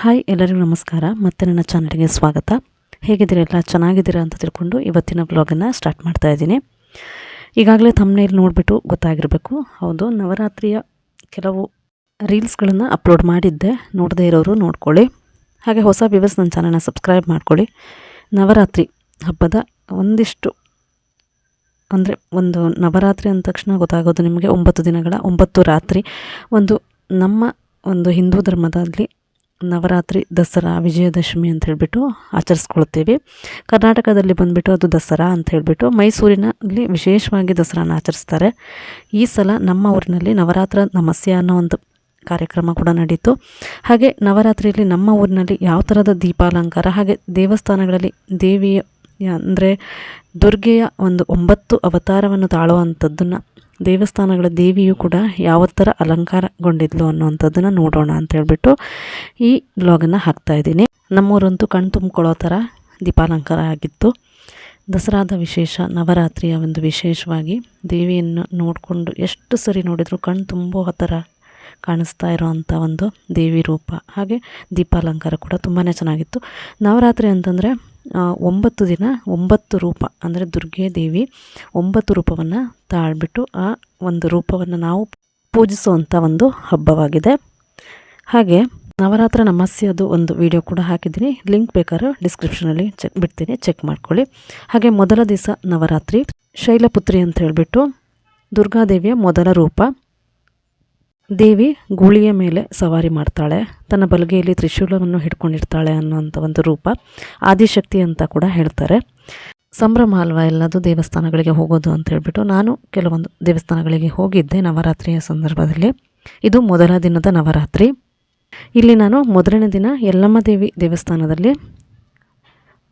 Hi, ಎಲ್ಲರಿಗೂ ನಮಸ್ಕಾರ. ಮತ್ತೆ ನನ್ನ ಚಾನಲ್ಗೆ ಸ್ವಾಗತ. ಹೇಗಿದ್ದೀರಲ್ಲ ಚೆನ್ನಾಗಿದ್ದೀರಾ ಅಂತ ತಿಳ್ಕೊಂಡು ಇವತ್ತಿನ ಬ್ಲಾಗನ್ನು ಸ್ಟಾರ್ಟ್ ಮಾಡ್ತಾ ಇದ್ದೀನಿ. ಈಗಾಗಲೇ ತಮ್ಮನೇಲಿ ನೋಡಿಬಿಟ್ಟು ಗೊತ್ತಾಗಿರಬೇಕು. ಹೌದು, ನವರಾತ್ರಿಯ ಕೆಲವು ರೀಲ್ಸ್ಗಳನ್ನು ಅಪ್ಲೋಡ್ ಮಾಡಿದ್ದೆ. ನೋಡದೇ ಇರೋರು ನೋಡ್ಕೊಳ್ಳಿ. ಹಾಗೆ ಹೊಸ ವ್ಯೂವರ್ಸ್ ನನ್ನ ಚಾನಲ್ನ ಸಬ್ಸ್ಕ್ರೈಬ್ ಮಾಡ್ಕೊಳ್ಳಿ. ನವರಾತ್ರಿ ಹಬ್ಬದ ಒಂದಿಷ್ಟು, ಅಂದರೆ ಒಂದು ನವರಾತ್ರಿ ಅಂದ ತಕ್ಷಣ ಗೊತ್ತಾಗೋದು ನಿಮಗೆ, ಒಂಬತ್ತು ದಿನಗಳ ಒಂಬತ್ತು ರಾತ್ರಿ. ಒಂದು ನಮ್ಮ ಒಂದು ಹಿಂದೂ ಧರ್ಮದಲ್ಲಿ ನವರಾತ್ರಿ ದಸರಾ, ವಿಜಯದಶಮಿ ಅಂತ ಹೇಳಿಬಿಟ್ಟು ಆಚರಿಸ್ಕೊಳ್ತೀವಿ. ಕರ್ನಾಟಕದಲ್ಲಿ ಬಂದುಬಿಟ್ಟು ಅದು ದಸರಾ ಅಂತ ಹೇಳಿಬಿಟ್ಟು ಮೈಸೂರಿನಲ್ಲಿ ವಿಶೇಷವಾಗಿ ದಸರಾನ ಆಚರಿಸ್ತಾರೆ. ಈ ಸಲ ನಮ್ಮ ಊರಿನಲ್ಲಿ ನವರಾತ್ರ ನಮಸ್ಯ ಅನ್ನೋ ಒಂದು ಕಾರ್ಯಕ್ರಮ ಕೂಡ ನಡೀತು. ಹಾಗೆ ನವರಾತ್ರಿಯಲ್ಲಿ ನಮ್ಮ ಊರಿನಲ್ಲಿ ಯಾವ ಥರದ ದೀಪಾಲಂಕಾರ, ಹಾಗೆ ದೇವಸ್ಥಾನಗಳಲ್ಲಿ ದೇವಿಯ, ಅಂದರೆ ದುರ್ಗೆಯ ಒಂದು ಒಂಬತ್ತು ಅವತಾರವನ್ನು ತಾಳುವಂಥದ್ದನ್ನು ದೇವಸ್ಥಾನಗಳ ದೇವಿಯು ಕೂಡ ಯಾವ ಥರ ಅಲಂಕಾರಗೊಂಡಿದ್ಲು ಅನ್ನುವಂಥದ್ದನ್ನು ನೋಡೋಣ ಅಂತ ಹೇಳ್ಬಿಟ್ಟು ಈ ಬ್ಲಾಗನ್ನು ಹಾಕ್ತಾಯಿದ್ದೀನಿ ನಮ್ಮೂರಂತೂ ಕಣ್ ತುಂಬಿಕೊಳ್ಳೋ ಥರ ದೀಪಾಲಂಕಾರ ಆಗಿತ್ತು. ದಸರಾದ ವಿಶೇಷ, ನವರಾತ್ರಿಯ ಒಂದು ವಿಶೇಷವಾಗಿ ದೇವಿಯನ್ನು ನೋಡಿಕೊಂಡು ಎಷ್ಟು ಸರಿ ನೋಡಿದರೂ ಕಣ್ ತುಂಬೋ ಥರ ಕಾಣಿಸ್ತಾ ಇರೋವಂಥ ಒಂದು ದೇವಿ ರೂಪ. ಹಾಗೆ ದೀಪಾಲಂಕಾರ ಕೂಡ ತುಂಬಾ ಚೆನ್ನಾಗಿತ್ತು. ನವರಾತ್ರಿ ಅಂತಂದರೆ ಒಂಬತ್ತು ದಿನ, ಒಂಬತ್ತು ರೂಪ, ಅಂದರೆ ದುರ್ಗೆ ದೇವಿ ಒಂಬತ್ತು ರೂಪವನ್ನು ತಾಳ್ಬಿಟ್ಟು ಆ ಒಂದು ರೂಪವನ್ನು ನಾವು ಪೂಜಿಸುವಂಥ ಒಂದು ಹಬ್ಬವಾಗಿದೆ. ಹಾಗೆ ನವರಾತ್ರಿ ನಮಸ್ಯದು ಒಂದು ವಿಡಿಯೋ ಕೂಡ ಹಾಕಿದ್ದೀನಿ. ಲಿಂಕ್ ಬೇಕಾದ್ರೆ ಡಿಸ್ಕ್ರಿಪ್ಷನಲ್ಲಿ ಚೆಕ್ ಬಿಡ್ತೀನಿ ಚೆಕ್ ಮಾಡ್ಕೊಳ್ಳಿ. ಹಾಗೆ ಮೊದಲ ದಿವಸ ನವರಾತ್ರಿ ಶೈಲಪುತ್ರಿ ಅಂತ ಹೇಳಿಬಿಟ್ಟು ದುರ್ಗಾದೇವಿಯ ಮೊದಲ ರೂಪ. ದೇವಿ ಗೂಳಿಯ ಮೇಲೆ ಸವಾರಿ ಮಾಡ್ತಾಳೆ. ತನ್ನ ಬಲಗೆಯಲ್ಲಿ ತ್ರಿಶೂಲವನ್ನು ಹಿಡ್ಕೊಂಡಿರ್ತಾಳೆ ಅನ್ನೋಂಥ ಒಂದು ರೂಪ ಆದಿಶಕ್ತಿ ಅಂತ ಕೂಡ ಹೇಳ್ತಾರೆ. ಸಂಭ್ರಮ ಅಲ್ವಾ ಎಲ್ಲದೂ ದೇವಸ್ಥಾನಗಳಿಗೆ ಹೋಗೋದು ಅಂತ ಹೇಳ್ಬಿಟ್ಟು ನಾನು ಕೆಲವೊಂದು ದೇವಸ್ಥಾನಗಳಿಗೆ ಹೋಗಿದ್ದೆ ನವರಾತ್ರಿಯ ಸಂದರ್ಭದಲ್ಲಿ. ಇದು ಮೊದಲ ದಿನದ ನವರಾತ್ರಿ. ಇಲ್ಲಿ ನಾನು ಮೊದಲನೇ ದಿನ ಯಲ್ಲಮ್ಮ ದೇವಿ ದೇವಸ್ಥಾನದಲ್ಲಿ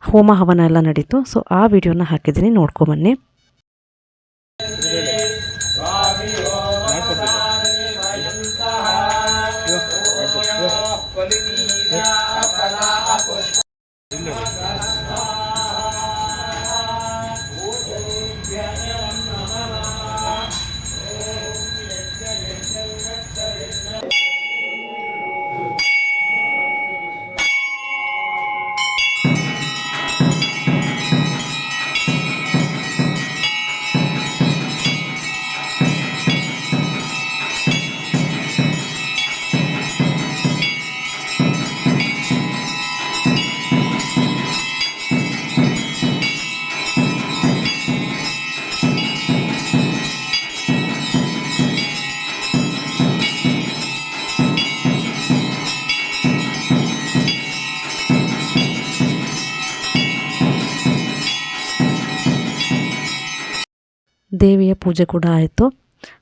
ಹೋಮ ಹವನ ಎಲ್ಲ ನಡೀತು. ಸೊ ಆ ವಿಡಿಯೋನ ಹಾಕಿದ್ದೀನಿ. ನೋಡ್ಕೊಬನ್ನಿ ದೇವಿಯ ಪೂಜೆ ಕೂಡ ಆಯಿತು.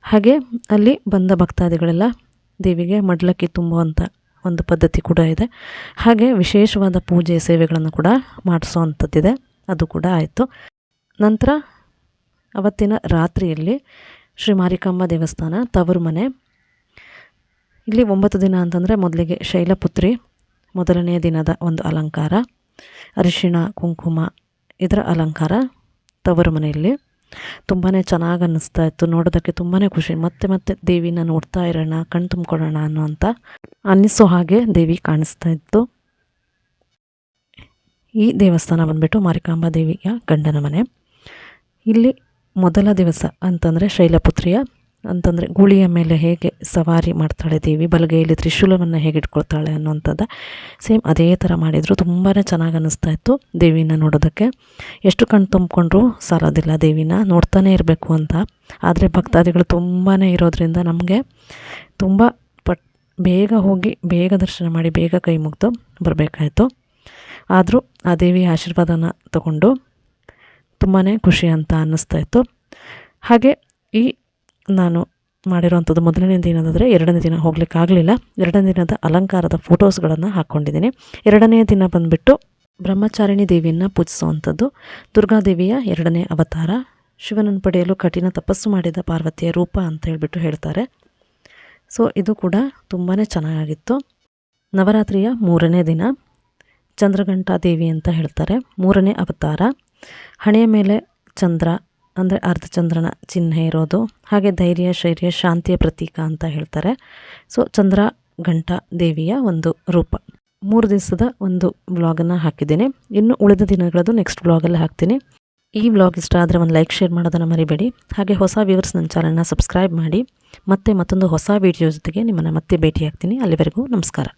ಹಾಗೆ ಅಲ್ಲಿ ಬಂದ ಭಕ್ತಾದಿಗಳೆಲ್ಲ ದೇವಿಗೆ ಮಡ್ಲಕ್ಕಿ ತುಂಬುವಂಥ ಒಂದು ಪದ್ಧತಿ ಕೂಡ ಇದೆ. ಹಾಗೆ ವಿಶೇಷವಾದ ಪೂಜೆ ಸೇವೆಗಳನ್ನು ಕೂಡ ಮಾಡಿಸೋವಂಥದ್ದಿದೆ ಅದು ಕೂಡ ಆಯಿತು. ನಂತರ ಅವತ್ತಿನ ರಾತ್ರಿಯಲ್ಲಿ ಶ್ರೀ ಮಾರಿಕಾಂಬ ದೇವಸ್ಥಾನ ತವರು ಮನೆ ಇಲ್ಲಿ ಒಂಬತ್ತು ದಿನ ಅಂತಂದರೆ ಮೊದಲಿಗೆ ಶೈಲಪುತ್ರಿ, ಮೊದಲನೆಯ ದಿನದ ಒಂದು ಅಲಂಕಾರ, ಅರಿಶಿಣ, ಕುಂಕುಮ, ಇದರ ಅಲಂಕಾರ ತವರು ಮನೆಯಲ್ಲಿ ತುಂಬಾ ಚೆನ್ನಾಗಿ ಅನ್ನಿಸ್ತಾ ಇತ್ತು. ನೋಡೋದಕ್ಕೆ ತುಂಬಾ ಖುಷಿ. ಮತ್ತೆ ಮತ್ತೆ ದೇವಿನ ನೋಡ್ತಾ ಇರೋಣ, ಕಣ್ ತುಂಬ್ಕೊಳ್ಳೋಣ ಅಂತ ಅನ್ನಿಸೋ ಹಾಗೆ ದೇವಿ ಕಾಣಿಸ್ತಾ ಇತ್ತು. ಈ ದೇವಸ್ಥಾನ ಬಂದ್ಬಿಟ್ಟು ಮಾರಿಕಾಂಬಾ ದೇವಿಯ ಗಂಡನ ಮನೆ. ಇಲ್ಲಿ ಮೊದಲ ದಿವಸ ಅಂತಂದರೆ ಶೈಲಪುತ್ರಿಯ ಅಂತಂದರೆ ಗುಳಿಯ ಮೇಲೆ ಹೇಗೆ ಸವಾರಿ ಮಾಡ್ತಾಳೆ ದೇವಿ ಬಲಗೈಯಲ್ಲಿ ತ್ರಿಶೂಲವನ್ನು ಹೇಗೆ ಇಟ್ಕೊಳ್ತಾಳೆ ಅನ್ನೋಂಥದ್ದು ಸೇಮ್ ಅದೇ ಥರ ಮಾಡಿದರು. ತುಂಬಾ ಚೆನ್ನಾಗಿ ಅನ್ನಿಸ್ತಾ ಇತ್ತು ದೇವಿನ ನೋಡೋದಕ್ಕೆ. ಎಷ್ಟು ಕಣ್ಣು ತುಂಬಿಕೊಂಡ್ರೂ ಸಾಲೋದಿಲ್ಲ ದೇವಿನ, ನೋಡ್ತಾನೇ ಇರಬೇಕು ಅಂತ. ಆದರೆ ಭಕ್ತಾದಿಗಳು ತುಂಬಾ ಇರೋದ್ರಿಂದ ನಮಗೆ ತುಂಬ ಪಟ್, ಬೇಗ ಹೋಗಿ, ಬೇಗ ದರ್ಶನ ಮಾಡಿ, ಬೇಗ ಕೈ ಮುಗಿದು ಬರಬೇಕಾಯಿತು. ಆದರೂ ಆ ದೇವಿ ಆಶೀರ್ವಾದನ ತಗೊಂಡು ತುಂಬಾ ಖುಷಿ ಅಂತ ಅನ್ನಿಸ್ತಾ ಇತ್ತು. ಹಾಗೆ ಈ ನಾನು ಮಾಡಿರೋವಂಥದ್ದು ಮೊದಲನೇ ದಿನದಾದರೆ ಎರಡನೇ ದಿನ ಹೋಗಲಿಕ್ಕಾಗಲಿಲ್ಲ. ಎರಡನೇ ದಿನದ ಅಲಂಕಾರದ ಫೋಟೋಸ್ಗಳನ್ನು ಹಾಕ್ಕೊಂಡಿದ್ದೀನಿ. ಎರಡನೇ ದಿನ ಬಂದುಬಿಟ್ಟು ಬ್ರಹ್ಮಚಾರಿಣಿ ದೇವಿಯನ್ನು ಪೂಜಿಸುವಂಥದ್ದು. ದುರ್ಗಾದೇವಿಯ ಎರಡನೇ ಅವತಾರ. ಶಿವನನ್ನು ಪಡೆಯಲು ಕಠಿಣ ತಪಸ್ಸು ಮಾಡಿದ ಪಾರ್ವತಿಯ ರೂಪ ಅಂತ ಹೇಳಿಬಿಟ್ಟು ಹೇಳ್ತಾರೆ. ಸೊ, ಇದು ಕೂಡ ತುಂಬಾ ಚೆನ್ನಾಗಿತ್ತು. ನವರಾತ್ರಿಯ ಮೂರನೇ ದಿನ. ಚಂದ್ರಘಂಟಾ ದೇವಿ ಅಂತ ಹೇಳ್ತಾರೆ. ಮೂರನೇ ಅವತಾರ. ಹಣೆಯ ಮೇಲೆ ಚಂದ್ರ ಅಂದರೆ ಅರ್ಧಚಂದ್ರನ ಚಿಹ್ನೆ ಇರೋದು, ಹಾಗೆ ಧೈರ್ಯ, ಶೈರ್ಯ, ಶಾಂತಿಯ ಪ್ರತೀಕ ಅಂತ ಹೇಳ್ತಾರೆ. ಸೊ ಚಂದ್ರ ಘಂಟ ದೇವಿಯ ಒಂದು ರೂಪ. ಮೂರು ದಿವಸದ ಒಂದು ಬ್ಲಾಗನ್ನು ಹಾಕಿದ್ದೀನಿ. ಇನ್ನು ಉಳಿದ ದಿನಗಳದ್ದು ನೆಕ್ಸ್ಟ್ ಬ್ಲಾಗಲ್ಲಿ ಹಾಕ್ತೀನಿ. ಈ ಬ್ಲಾಗ್ ಇಷ್ಟ ಆದರೆ ಒಂದು ಲೈಕ್ ಶೇರ್ ಮಾಡೋದನ್ನು ಮರಿಬೇಡಿ. ಹಾಗೆ ಹೊಸ ವ್ಯೂವರ್ಸ್ ನನ್ನ ಚಾನಲ್ನ ಸಬ್ಸ್ಕ್ರೈಬ್ ಮಾಡಿ. ಮತ್ತೆ ಮತ್ತೊಂದು ಹೊಸ ವೀಡಿಯೋ ಜೊತೆಗೆ ನಿಮ್ಮನ್ನು ಮತ್ತೆ ಭೇಟಿಯಾಗ್ತೀನಿ. ಅಲ್ಲಿವರೆಗೂ ನಮಸ್ಕಾರ.